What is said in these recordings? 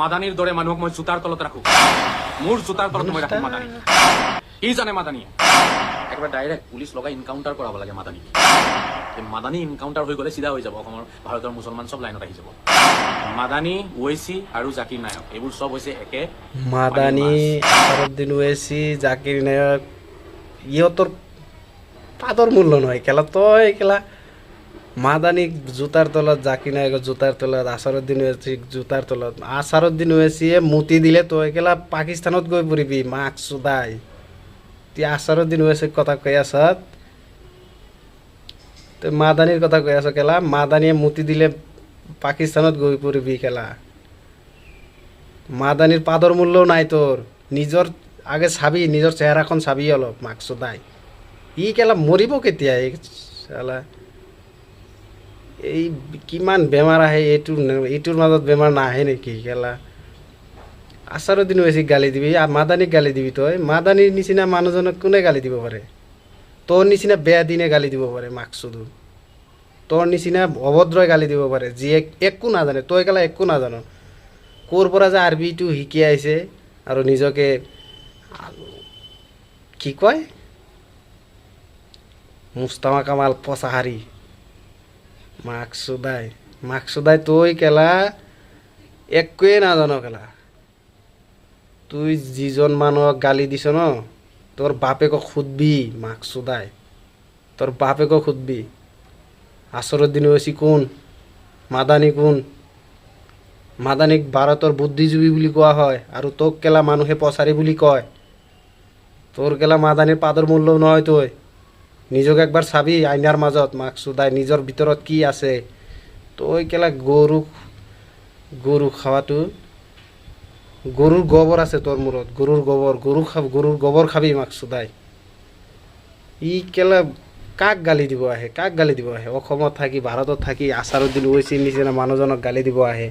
মাদানিৰ দৰে মানুহক মই জোতাৰ তলত ৰাখো। মোৰ জোতাৰ তলত মই ৰাখো মাদানী। কি জানে মাদানীয়ে একেবাৰে ডাইৰেক্ট পুলিচ লগাই ইনকাউণ্টাৰ কৰাব লাগে মাদানী। মাদানী ইনকাউণ্টাৰ হৈ গ'লে চিধা হৈ যাব অসমৰ ভাৰতৰ মুছলমান চব লাইনত আহি যাব। মাদানী ঐচি আৰু জাকিৰ নায়ক এইবোৰ চব হৈছে একে মাদানি আসারুদ্দিন ওয়েসি জাকির নায়ক ইহঁতৰ পাদৰ মূল্য নহয়। খেলা তই খেলা মাদানিক জোতাৰ তলত জাকিৰ নায়কৰ জোতাৰ তলত আসাৰুদ্দিন ওৱেচিক জোতাৰ তলত। আসাৰুদ্দিন ওৱেচিয়ে মুতি দিলে তই খেলা পাকিস্তানত গৈ পৰিবি, মাক চোদাই। তুই আসাৰুদ্দিন ওৱেচিক কথা কৈ আছত তই মাদানিৰ কথা কৈ আছ খেলা মাদানিয়ে মুতি দিলে পাকিস্তানত গৈ পৰিবি খেলা মাদানিৰ পাদৰ মূল্যও নাই তোৰ। নিজৰ আগে চাবি, নিজৰ চেহেৰাখন চাবি অলপ, মাক চোদাই। ই কেলা মৰিব কেতিয়া এই এই কিমান বেমাৰ আহে এইটো এইটোৰ মাজত বেমাৰ নাহে নেকি কেলা আচাৰৰ হৈছে গালি দিবি মাদানীক গালি দিবি তই। মাদানীৰ নিচিনা মানুহজনক কোনে গালি দিব পাৰে? তোৰ নিচিনা বেয়া দিনে গালি দিব পাৰে মাক চুদু তোৰ নিচিনা অভদ্ৰই গালি দিব পাৰে, যিয়ে একো নাজানে, তই কেলা একো নাজান। ক'ৰ পৰা যে আৰবিটো শিকি আহিছে আৰু নিজকে কি কয়? মুস্তামা কামাল পচাহাৰী। মাকসুদাই মাকসুদাই তই কেলা, একোৱে নাজান কেলা। তুই যিজন মানুহক গালি দিছ ন, তোৰ বাপেকক সুধবি মাকসুদাই তোৰ বাপেকক সুধবি আচরুদ্দিন ওয়েসি কোন, মাদানী কোন? মাদানীক ভাৰতৰ বুদ্ধিজীৱী বুলি কোৱা হয় আৰু তোক কেলা মানুহে পচাৰী বুলি কয়। তোৰ কেলা মাদানীৰ পাদৰ মূল্য নহয় তই নিজক একবাৰ চাবি আইনাৰ মাজত মাক চোদাই নিজৰ ভিতৰত কি আছে। তই কেলা গৰু গৰু খাৱাটো গৰুৰ গোবৰ আছে তোৰ মূৰত গৰুৰ গোবৰ গৰু খাব গৰুৰ গোবৰ খাবি মাক চোদাই। ই কেলা কাক গালি দিব আহে কাক গালি দিব আহে? অসমত থাকি ভাৰতত থাকি আচাৰুদ্দিন ওৱেচিৰ নিচিনা মানুহজনক গালি দিব আহে।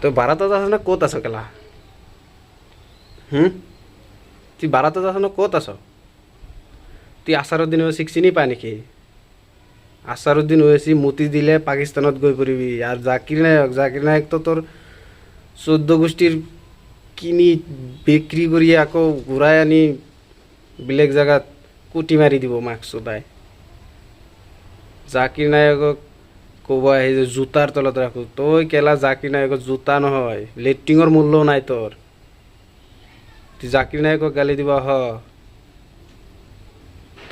তই ভাৰতত আছ নে ক'ত আছ কেলা তুই ভাৰতত আছ নে ক'ত আছ? তুই আচাৰুদ্দিন ওৱেচিক চিনি পাই নেকি? আচাৰুদ্দিন ওৱেচি মুতি দিলে পাকিস্তানত গৈ পৰিবি আৰু জাকিৰ নায়ক, জাকিৰ নায়কটো তোৰ চৈধ্য গোষ্ঠীৰ কিনি বিক্ৰী কৰি আকৌ ঘূৰাই আনি বেলেগ জেগাত কুটি মাৰি দিব মাক চোদাই জাকিৰ নায়কক ক'ব আহে যে জোতাৰ তলত ৰাখোঁ। তই কেলা জাকিৰ নায়কৰ জোতা নহয় লেট্ৰিঙৰ মূল্যও নাই তোৰ। জাকিৰ নায়কক গালি দিব হ।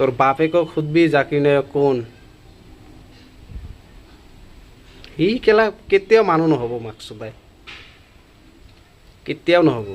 তোৰ বাপেকক সুধবি জাকিৰ নায়ক কোন? সি কেলা কেতিয়াও মানুহ নহ'ব মাকচুদাই। কেতিয়াও নহ'ব।